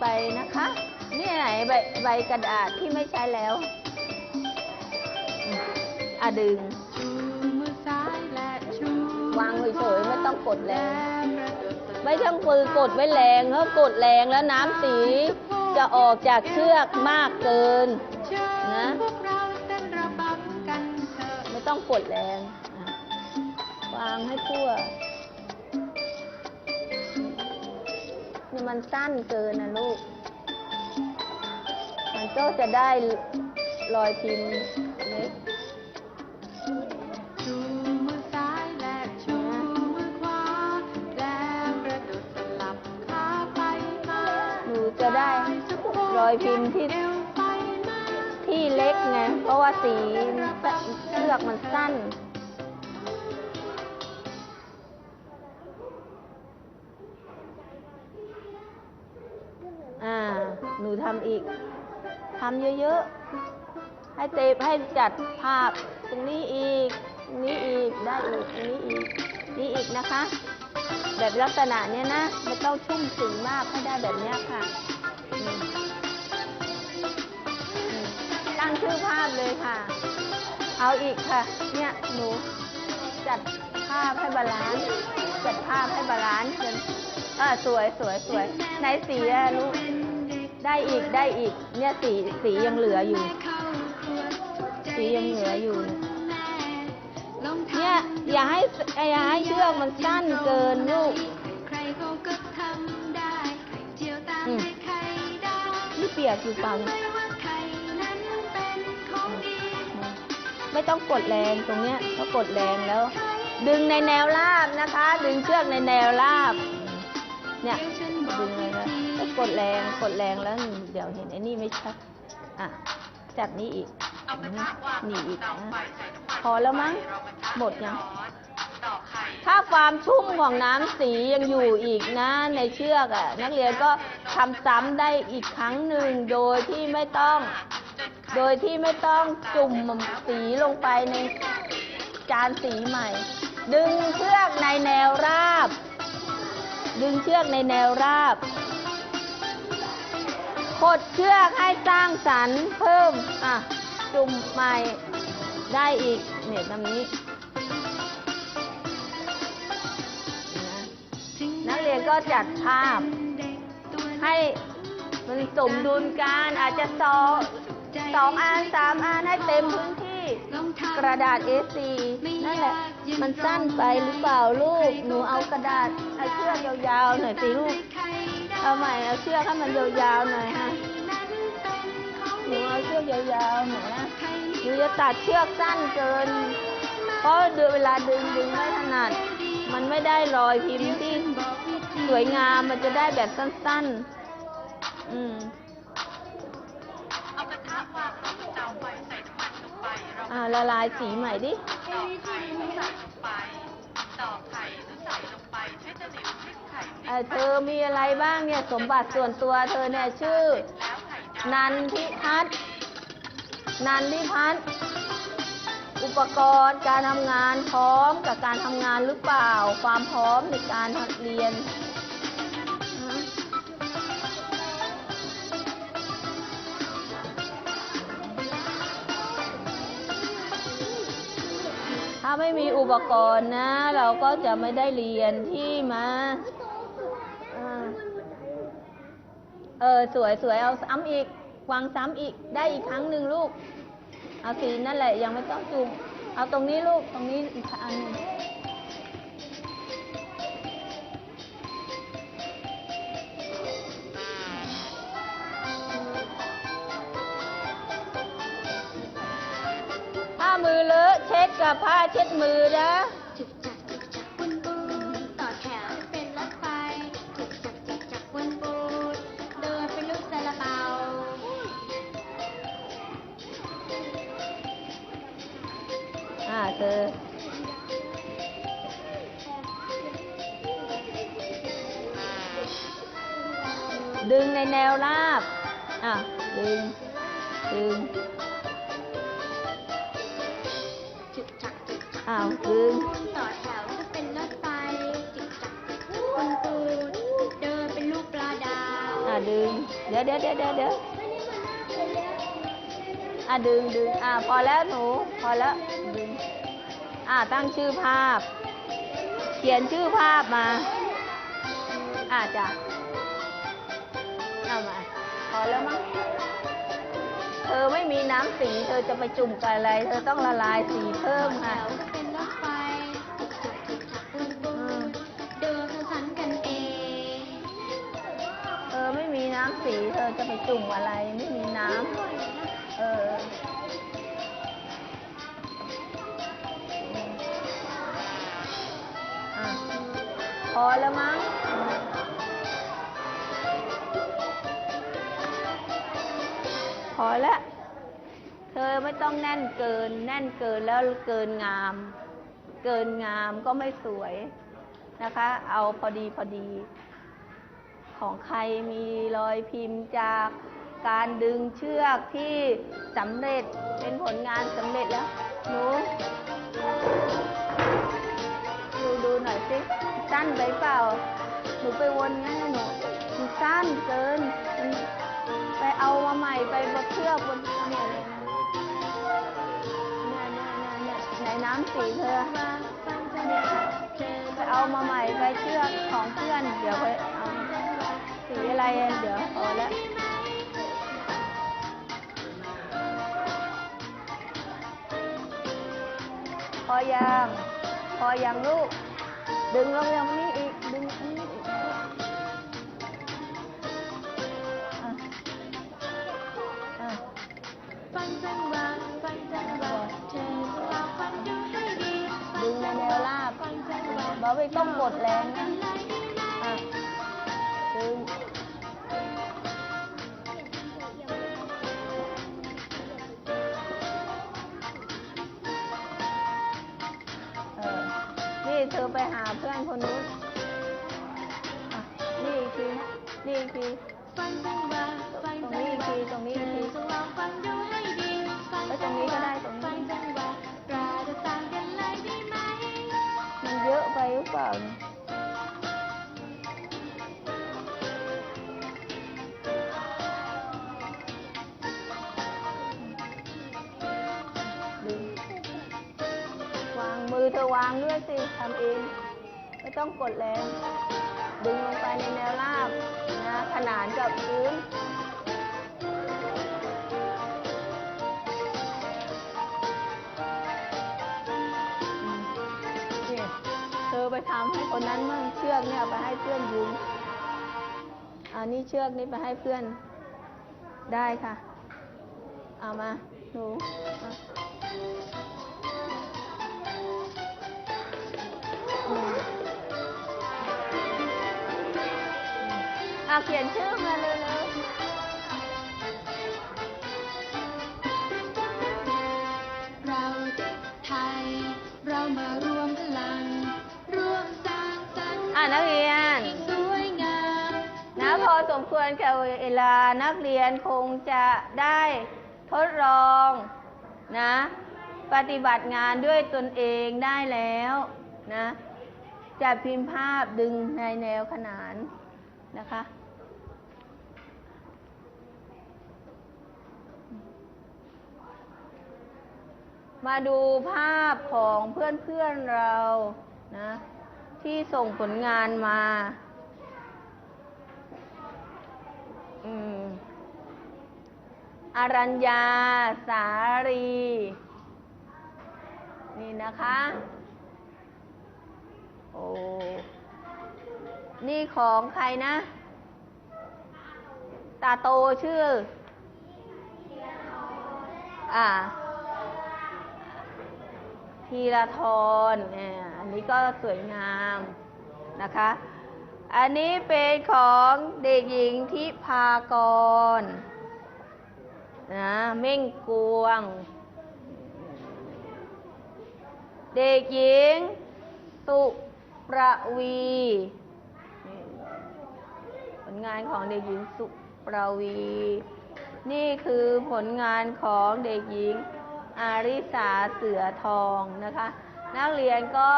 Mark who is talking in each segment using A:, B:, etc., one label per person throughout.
A: ไปนะ
B: คะ นี่ไหนใบใบกระดาษที่ไม่ใช้แล้วอะดึง วางเฉยๆไม่ต้องกดแรงไม่ต้องปือกดไว้แรงเพราะกดแรงแล้วน้ำสีจะออกจากเชือกมากเกินนะไม่ต้องกดแรง วางให้ทั่ว นี่มันสั้นเกินนะลูก มันก็จะได้รอยพิมพ์เล็ก
A: ชูมือซ้ายและชูมือขวาแล้วกระโดดสลับขาไปมา
B: หนูจะได้รอยพิมพ์ที่
A: เอวไปมา
B: ที่เล็กไง เพราะว่าสีเชือกมันสั้น หนูทำอีกทำเยอะๆ ให้เตปให้จัดภาพตรงนี้อีกตรงนี้อีก ได้อีกตรงนี้อีก นี่อีกนะคะ แบบลักษณะเนี้ยนะไม่ต้องชุ่มสีมากให้ได้แบบเนี้ยค่ะ ตั้งชื่อภาพเลยค่ะ เอาอีกค่ะ เนี่ยหนูจัดภาพให้บาลานซ์จัดภาพให้บาลานซ์กันอ่าสวยสวยสวยในสีอะลูก ได้อีกได้อีก เนี่ยสีสียังเหลืออยู่ สียังเหลืออยู่ เนี่ยอย่าให้อย่าให้เชือกมันสั้นเกินลูกอืม
A: ได้
B: นี่เปียกอยู่เปล่า
A: ไม่ว่าใครนั้นเป็นของ
B: ไม่ต้องกดแรงตรงเนี้ยถ้ากดแรงแล้ว ดึงในแนวราบนะคะ ดึงเชือกในแนวราบ เนี่ย ดแรงกดแรงแล้วเดี๋ยวเห็นไอ้นี่ไม่ชัดอะจัดนี้อีกนี่อีกนะพอแล้วมั้งหมดยังถ้าความชุ่มของน้ำสียังอยู่อีกนะในเชือกอะ่ะ นักเรียนก็ทำซ้ำได้อีกครั้งหนึ่งโดยที่ไม่ต้อง โดยที่ไม่ต้องจุ่มสีลงไปในจานสีใหม่ ดึงเชือกในแนวราบ ดึงเชือกในแนวราบ กดเชือกให้สร้างสรรค์เพิ่ม อะ จุ่มใหม่ได้อีก เนี่ยตรงนี้นะนักเรียนก็จัดภาพ ให้มันสมดุลกันอาจจะสองสองอันสามอันให้เต็มพื้นที่ กระดาษ A4 นั่นแหละ มันสั้นไปหรือเปล่าลูก หนูเอากระดาษเอเชือกยาวๆหน่อยสิลูก เอาใหม่เอาเชือกให้มันยาวๆหน่อยฮะหนูเอาเชือกยาวๆหน่อยนะหนูจะตัดเชือกสั้นเกิน เพราะเดือเวลาดึงดึงไม่ถนัด มันไม่ได้รอยพิมพ์ที่สวยงามมันจะได้แบบสั้นๆ อืม
C: เอากระทะวางลงเตาไฟใส่น้ำมันลงไปเรา
B: อ่าละลายสีใหม่ดิ
C: ตอกไข่หรือใส่ลงไปตอกไข่หรือใส่ลง
B: เอ่อเธอมีอะไรบ้างเนี่ยสมบัติส่วนตัวเธอเนี่ยชื่อ นันทิพัฒน์นันทิพัฒน์อุปกรณ์การทำงานพร้อมกับการทำงานหรือเปล่า ความพร้อมในการเรียนถ้าไม่มีอุปกรณ์นะ เราก็จะไม่ได้เรียนที่มาอ่า เออสวยสวยเอาซ้ำอีกวางซ้ำอีกได้อีกครั้งหนึ่งลูก เอาสีนั่นแหละยังไม่ต้องจุ่มเอาตรงนี้ลูกตรงนี้อีกอันหนึ่งถ้ามือเลอะเช็ดกับผ้าเช็ดมือนะ
A: เธ
B: อดึงในแนวราบ อะ ดึง ดึง
A: จึกจักจึกจัก
B: อ้าว ดึง
A: ต่อแถวจะเป็นรถไฟจึกจักจึกจักคุณปูดเดินเป็นลูกปลาดาว
B: อะ ดึง เดี๋ยวเดี๋ยวเดี๋ยวเดี๋ยวเดี๋ยว อะดึงดึงอะพอแล้วหนู พอแล้วดึงอะตั้งชื่อภาพ เขียนชื่อภาพมา อะจ้ะเอามา พอแล้วมั้งเธอไม่มีน้ำสี เธอจะไปจุ่มกับอะไร เธอต้องละลายสีเพิ่ม
A: ต่อแถ
B: ค่ะ
A: วจะเป็นรถไฟจึกจักจึกจักคุณปูดเดินสันกันเอง
B: เธอไม่มีน้ำสี เธอจะไปจุ่มอะไร ไม่มีน้ำ พอแล้วมั้งพอแล้วเธอไม่ต้องแน่นเกิน แน่นเกินแล้วเกินงาม เกินงามก็ไม่สวยนะคะ เอาพอดีพอดี ของใครมีรอยพิมพ์จากการดึงเชือกที่สำเร็จเป็นผลงานสำเร็จแล้วหนู ดูดูหน่อยสิสั้นไปเปล่า หนูไปวนงั้นหนูมันสั้นเกินมันไปเอามาใหม่ไปบนเชือกบนเนี่ยเนี่ยเนี่ยเนี่ยเนี่ยในน้ำสีเธอเนี่ยไปเอามาใหม่ไปเชือกของเพื่อนเดี๋ยวไปเอาสีอะไรเดี๋ยวพอแล้วพอยัง พออยังลูก ดึงลงอยังนี้อีก ดึงอันนี้อีก
A: ฟังจังหวะฟังจังหวะเธอจะลองฟังดูให้ดี
B: ดึงในแนวราบบอไม่ต้องกดแรงนะอะดึง นี่เธอไปหาเพื่อนคนนู้นอะนี่อีกทีนะนี่อีกที
A: ฟังจังหวะฟังจังหวะ
B: ตรงนี้อีกที
A: เธอจะลองฟังดูให้ดีฟัง
B: เอ้ยตรงนี้ก็ได้ตรงนี้
A: งจังหวะเราจะฟังกันเลยดีไหม
B: มันเยอะไปหรือเปล่าเนี่ย มือเธอวางด้วยสิทำเอง ไม่ต้องกดแรง ดึงลงไปในแนวราบนะขนานกับพื้นเธอไปทำให้คนนั้นมั่งเชือกเนี่ยไปให้เพื่อนยืมอันนี้เชือกนี้ไปให้เพื่อนได้ค่ะ เอามาหนู เอาเขียนชื่อมาเร็ว
A: เราเด็กไทย เรามารวมพลัง ร่วมสร้างสรรค์
B: ๆอ่านักเรียน
A: สวยงาม
B: นะพอสมควรแก่เวลานักเรียนคงจะได้ทดลองนะ ปฏิบัติงานด้วยตนเองได้แล้วนะจะพิมพ์ภาพดึงในแนวขนานนะคะ มาดูภาพของเพื่อนๆเรานะที่ส่งผลงานมา อืมอรัญญาสารี นี่นะคะ โอ้ นี่ของใครนะ ตาโตชื่อ อ่า ทีละทรเนี่ยอันนี้ก็สวยงามนะคะ อันนี้เป็นของเด็กหญิงทิพากรนะเม่งกวง เด็กหญิง สุประวีนี่คนงานของเด็กหญิงสุปราวี นี่คือผลงานของเด็กหญิง อาริสาเสือทองนะคะ นักเรียนก็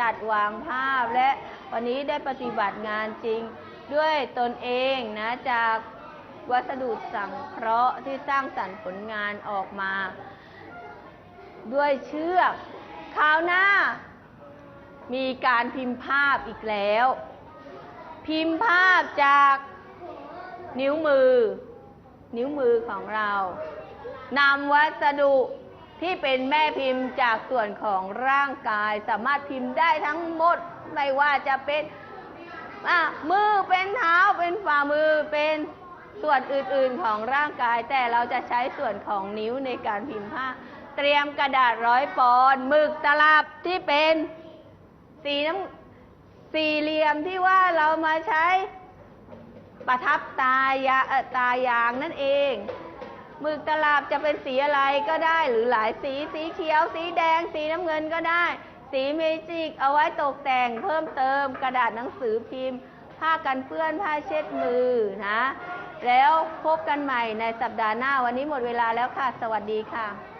B: จัดวางภาพและวันนี้ได้ปฏิบัติงานจริงด้วยตนเองนะจากวัสดุสังเคราะห์ที่สร้างสรรค์ผลงานออกมา ด้วยเชือกคราวหน้า มีการพิมพ์ภาพอีกแล้ว พิมพ์ภาพจากนิ้วมือ นิ้วมือของเรานำวัสดุ ที่เป็นแม่พิมพ์จากส่วนของร่างกาย สามารถพิมพ์ได้ทั้งหมด ไม่ว่าจะเป็นมือเป็นเท้าเป็นฝ่ามือเป็นส่วนอื่นๆของร่างกาย แต่เราจะใช้ส่วนของนิ้วในการพิมพ์ภาเตรียมกระดาษร้อยปอนหมึกตลับที่เป็นสีน้ำสี่เหลี่ยมที่ว่าเรามาใช้ประทับตายาเอ่อตายางนั่นเอง หมึกตลับจะเป็นสีอะไรก็ได้หรือหลายสีสีเขียว สีแดง สีน้ำเงินก็ได้ สีเมจิก เอาไว้ตกแต่งเพิ่มเติมกระดาษหนังสือพิมพ์ ผ้ากันเปื้อนผ้าเช็ดมือนะ แล้วพบกันใหม่ในสัปดาห์หน้าวันนี้หมดเวลาแล้วค่ะ สวัสดีค่ะ